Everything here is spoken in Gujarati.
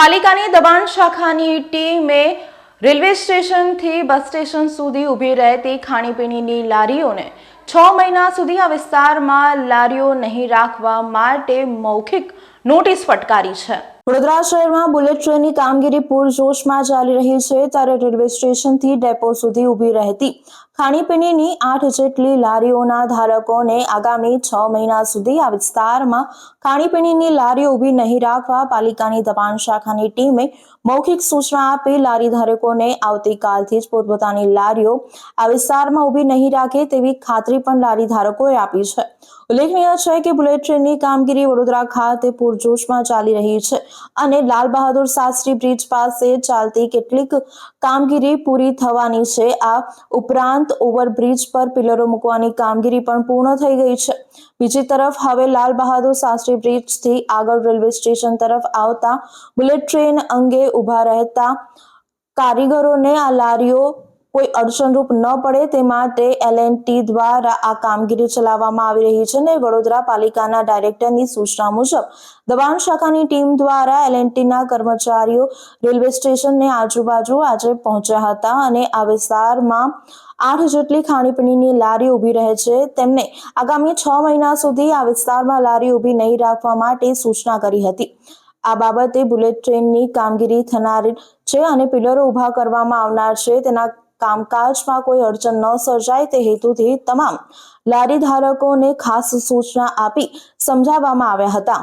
પાલિકાની દબાણ શાખાની ટીમે રેલવે સ્ટેશનથી બસ સ્ટેશન સુધી ઊભી રહેતી ખાણીપીણીની લારીઓને છ મહિના સુધી આ વિસ્તારમાં લારીઓ નહીં રાખવા માટે મૌખિક નોટિસ ફટકારી છે. વડોદરા શહેરમાં બુલેટ ટ્રેનની કામગીરી પૂરજોશમાં ચાલી રહી છે. ત્યારે રેલવે સ્ટેશનથી ડેપો સુધી ઊભી રહેતી ખાણીપીણીની આઠ જેટલી લારીઓના ધારકોને આગામી છ મહિના સુધી આ વિસ્તારમાં ખાણીપીણીની લારીઓ ઊભી નહીં રાખવા પાલિકાની દબાણ શાખાની ટીમે મૌખિક સૂચના આપી લારી ધારકોને આવતીકાલથી જ પોતપોતાની લારીઓ આ વિસ્તારમાં ઊભી નહીં રાખે તેવી ખાતરી પણ લારી ધારકોએ આપી છે. ઉલ્લેખનીય છે કે બુલેટ ટ્રેનની કામગીરી વડોદરા ખાતે પૂરજોશમાં ચાલી રહી છે. અને લાલ બહાદુર શાસ્ત્રી બ્રિજ પાસે ચાલતી કેટલીક કામગીરી પૂરી થવાની છે. આ ઉપરાંત ઓવરબ્રિજ પર પિલરો મૂકવાની કામગીરી પણ પૂર્ણ થઈ ગઈ છે. બીજી તરફ હવે લાલ બહાદુર શાસ્ત્રી બ્રિજથી આગળ રેલવે સ્ટેશન તરફ આવતા બુલેટ ટ્રેન અંગે ઊભા રહેતા કારીગરોને આ લારીઓ કોઈ અડચણરૂપ ન પડે તે માટે એલએનટી દ્વારા આ કામગીરી ચલાવવામાં આવી રહી છે અને વડોદરા પાલિકાના ડાયરેક્ટરની સૂચના મુજબ દબાણ શાખાની ટીમ દ્વારા એલએનટીના કર્મચારીઓ રેલવે સ્ટેશનને આજુબાજુ આજે પહોંચ્યા હતા અને આ વિસ્તારમાં આઠ જેટલી ખાણીપીણીની લારી ઊભી રહે છે. તેમને આગામી છ મહિના સુધી આ વિસ્તારમાં લારી ઊભી નહીં રાખવા માટે સૂચના કરી હતી. આ બાબતે બુલેટ ટ્રેનની કામગીરી થનાર છે અને પિલરો ઊભા કરવામાં આવનાર છે. તેના કામકાજમાં કોઈ અડચણ ન સર્જાય તે હેતુથી તમામ લારી ધારકોને ખાસ સૂચના આપી સમજાવવામાં આવ્યા હતા.